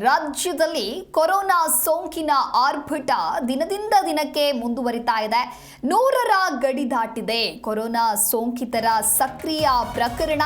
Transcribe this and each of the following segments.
ರಾಜ್ಯದಲ್ಲಿ ಕೊರೋನಾ ಸೋಂಕಿನ ಆರ್ಭಟ ದಿನದಿಂದ ದಿನಕ್ಕೆ ಮುಂದುವರಿತಾ ಇದೆ. ನೂರರ ಗಡಿ ದಾಟಿದೆ. ಕೊರೋನಾ ಸೋಂಕಿತರ ಸಕ್ರಿಯ ಪ್ರಕರಣ.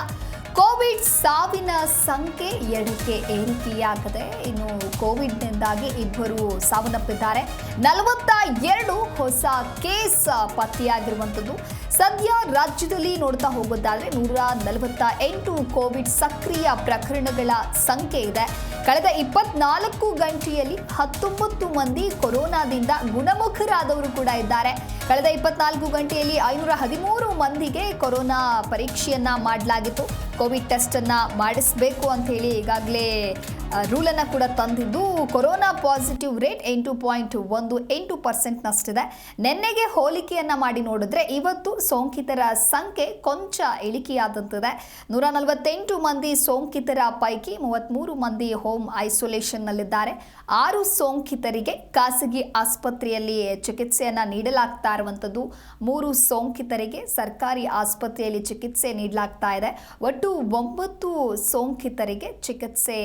ಕೋವಿಡ್ ಸಾವಿನ ಸಂಖ್ಯೆ ಎರಡಕ್ಕೆ ಏರಿಕೆಯಾಗಿದೆ ಇನ್ನು ಕೋವಿಡ್ನಿಂದಾಗಿ ಇಬ್ಬರು ಸಾವನ್ನಪ್ಪಿದ್ದಾರೆ. ನಲವತ್ತ ಎರಡು ಹೊಸ ಕೇಸ್ ಪತ್ತೆಯಾಗಿರುವಂಥದ್ದು. ಸದ್ಯ ರಾಜ್ಯದಲ್ಲಿ ನೋಡ್ತಾ ಹೋಗೋದಾದರೆ ನೂರ ನಲವತ್ತ ಎಂಟು ಕೋವಿಡ್ ಸಕ್ರಿಯ ಪ್ರಕರಣಗಳ ಸಂಖ್ಯೆ ಇದೆ. ಕಳೆದ ಇಪ್ಪತ್ನಾಲ್ಕು ಗಂಟೆಯಲ್ಲಿ ಹತ್ತೊಂಬತ್ತು ಮಂದಿ ಕೊರೋನಾದಿಂದ ಗುಣಮುಖರಾದವರು ಕೂಡ ಇದ್ದಾರೆ. ಕಳೆದ ಇಪ್ಪತ್ನಾಲ್ಕು ಗಂಟೆಯಲ್ಲಿ ಐನೂರ ಹದಿಮೂರು ಮಂದಿಗೆ ಕೊರೋನಾ ಪರೀಕ್ಷೆಯನ್ನ ಮಾಡಲಾಗಿತ್ತು. ಕೋವಿಡ್ ಟೆಸ್ಟ್ ಅನ್ನ ಮಾಡಿಸಬೇಕು ಅಂತ ಹೇಳಿ ಈಗಾಗಲೇ ರೂಲನ್ನು ಕೂಡ ತಂದಿದ್ದು ಕೊರೋನಾ ಪಾಸಿಟಿವ್ ರೇಟ್ ಎಂಟು ಪಾಯಿಂಟ್ ಒಂದು ಎಂಟು ಪರ್ಸೆಂಟ್ನಷ್ಟಿದೆ ನಿನ್ನೆಗೆ ಹೋಲಿಕೆಯನ್ನ ಮಾಡಿ ನೋಡಿದ್ರೆ ಇವತ್ತು ಸೋಂಕಿತರ ಸಂಖ್ಯೆ ಕೊಂಚ ಇಳಿಕೆಯಾದಂತಿದೆ. ನೂರ ನಲವತ್ತೆಂಟು ಮಂದಿ ಸೋಂಕಿತರ ಪೈಕಿ ಮೂವತ್ತ್ಮೂರು ಮಂದಿ ಹೋಮ್ ಐಸೋಲೇಷನ್ನಲ್ಲಿದ್ದಾರೆ. ಆರು ಸೋಂಕಿತರಿಗೆ ಖಾಸಗಿ ಆಸ್ಪತ್ರೆಯಲ್ಲಿ ಚಿಕಿತ್ಸೆಯನ್ನ ನೀಡಲಾಗ್ತಾ ಇರುವಂಥದ್ದು ಮೂರು ಸೋಂಕಿತರಿಗೆ ಸರ್ಕಾರಿ ಆಸ್ಪತ್ರೆಯಲ್ಲಿ ಚಿಕಿತ್ಸೆ ನೀಡಲಾಗ್ತಾ ಇದೆ. ಒಟ್ಟು ಒಂಬತ್ತು ಸೋಂಕಿತರಿಗೆ ಚಿಕಿತ್ಸೆ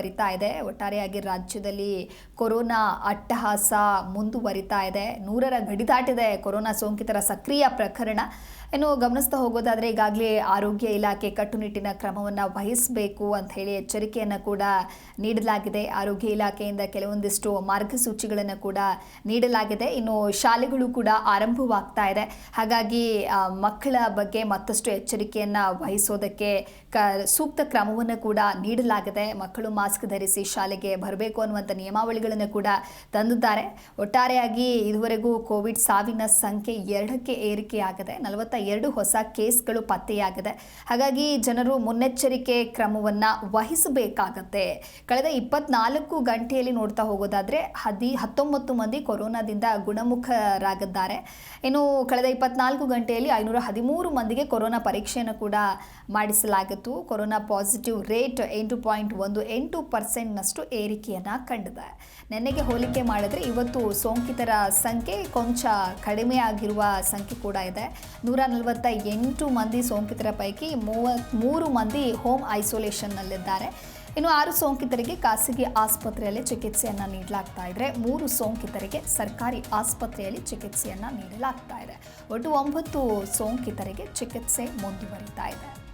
ಮುಂದುವರಿತಾ ಇದೆ. ಒಟ್ಟಾರೆಯಾಗಿ ರಾಜ್ಯದಲ್ಲಿ ಕೊರೋನಾ ಅಟ್ಟಹಾಸ ಮುಂದುವರಿತಾ ಇದೆ. ನೂರರ ಗಡಿ ದಾಟಿದೆ ಕೊರೋನಾ ಸೋಂಕಿತರ ಸಕ್ರಿಯ ಪ್ರಕರಣ. ಇನ್ನು ಗಮನಿಸ್ತಾ ಹೋಗೋದಾದ್ರೆ ಈಗಾಗಲೇ ಆರೋಗ್ಯ ಇಲಾಖೆ ಕಟ್ಟುನಿಟ್ಟಿನ ಕ್ರಮವನ್ನು ವಹಿಸಬೇಕು ಅಂತ ಹೇಳಿ ಎಚ್ಚರಿಕೆಯನ್ನು ಕೂಡ ನೀಡಲಾಗಿದೆ. ಆರೋಗ್ಯ ಇಲಾಖೆಯಿಂದ ಕೆಲವೊಂದಿಷ್ಟು ಮಾರ್ಗಸೂಚಿಗಳನ್ನು ಕೂಡ ನೀಡಲಾಗಿದೆ. ಇನ್ನು ಶಾಲೆಗಳು ಕೂಡ ಆರಂಭವಾಗ್ತಾ ಇದೆ. ಹಾಗಾಗಿ ಮಕ್ಕಳ ಬಗ್ಗೆ ಮತ್ತಷ್ಟು ಎಚ್ಚರಿಕೆಯನ್ನು ವಹಿಸೋದಕ್ಕೆ ಕ, ಸೂಕ್ತ ಕ್ರಮವನ್ನು ಕೂಡ ನೀಡಲಾಗಿದೆ. ಮಕ್ಕಳು ಮಾಸ್ಕ್ ಧರಿಸಿ ಶಾಲೆಗೆ ಬರಬೇಕು ಅನ್ನುವಂಥ ನಿಯಮಾವಳಿಗಳನ್ನು ಕೂಡ ತಂದಿದ್ದಾರೆ. ಒಟ್ಟಾರೆಯಾಗಿ ಇದುವರೆಗೂ ಕೋವಿಡ್ ಸಾವಿನ ಸಂಖ್ಯೆ ಎರಡಕ್ಕೆ ಏರಿಕೆಯಾಗಿದೆ. ನಲವತ್ತ ಎರಡು ಹೊಸ ಕೇಸ್ಗಳು ಪತ್ತೆಯಾಗಿದೆ. ಹಾಗಾಗಿ ಜನರು ಮುನ್ನೆಚ್ಚರಿಕೆ ಕ್ರಮವನ್ನು ವಹಿಸಬೇಕಾಗತ್ತೆ. ಕಳೆದ ಇಪ್ಪತ್ನಾಲ್ಕು ಗಂಟೆಯಲ್ಲಿ ನೋಡ್ತಾ ಹೋಗೋದಾದರೆ ಹದಿ ಹತ್ತೊಂಬತ್ತು ಮಂದಿ ಕೊರೋನಾದಿಂದ ಗುಣಮುಖರಾಗಿದ್ದಾರೆ. ಇನ್ನು ಕಳೆದ ಇಪ್ಪತ್ನಾಲ್ಕು ಗಂಟೆಯಲ್ಲಿ ಐನೂರ ಹದಿಮೂರು ಮಂದಿಗೆ ಕೊರೋನಾ ಪರೀಕ್ಷೆಯನ್ನು ಕೂಡ ಮಾಡಿಸಲಾಗಿತ್ತು. ಕೊರೋನಾ ಪಾಸಿಟಿವ್ ರೇಟ್ ಎಂಟು ಪಾಯಿಂಟ್ ಒಂದು ಎಂಟು ಪರ್ಸೆಂಟ್ನಷ್ಟು ಏರಿಕೆಯನ್ನು ಕಂಡಿದೆ. ನಿನ್ನೆಗೆ ಹೋಲಿಕೆ ಮಾಡಿದ್ರೆ ಇವತ್ತು ಸೋಂಕಿತರ ಸಂಖ್ಯೆ ಕೊಂಚ ಕಡಿಮೆ ಆಗಿರುವ ಸಂಖ್ಯೆ ಕೂಡ ಇದೆ. ನೂರ ನಲವತ್ತ ಎಂಟು ಮಂದಿ ಸೋಂಕಿತರ ಪೈಕಿ ಮೂವತ್ತ್ಮೂರು ಮಂದಿ ಹೋಮ್ ಐಸೋಲೇಷನ್ನಲ್ಲಿದ್ದಾರೆ. ಇನ್ನು ಆರು ಸೋಂಕಿತರಿಗೆ ಖಾಸಗಿ ಆಸ್ಪತ್ರೆಯಲ್ಲಿ ಚಿಕಿತ್ಸೆಯನ್ನು ನೀಡಲಾಗ್ತಾ ಇದ್ರೆ ಮೂರು ಸೋಂಕಿತರಿಗೆ ಸರ್ಕಾರಿ ಆಸ್ಪತ್ರೆಯಲ್ಲಿ ಚಿಕಿತ್ಸೆಯನ್ನು ನೀಡಲಾಗ್ತಾ ಇದೆ. ಒಟ್ಟು ಒಂಬತ್ತು ಸೋಂಕಿತರಿಗೆ ಚಿಕಿತ್ಸೆ ಮುಂದುವರಿತಾ ಇದೆ.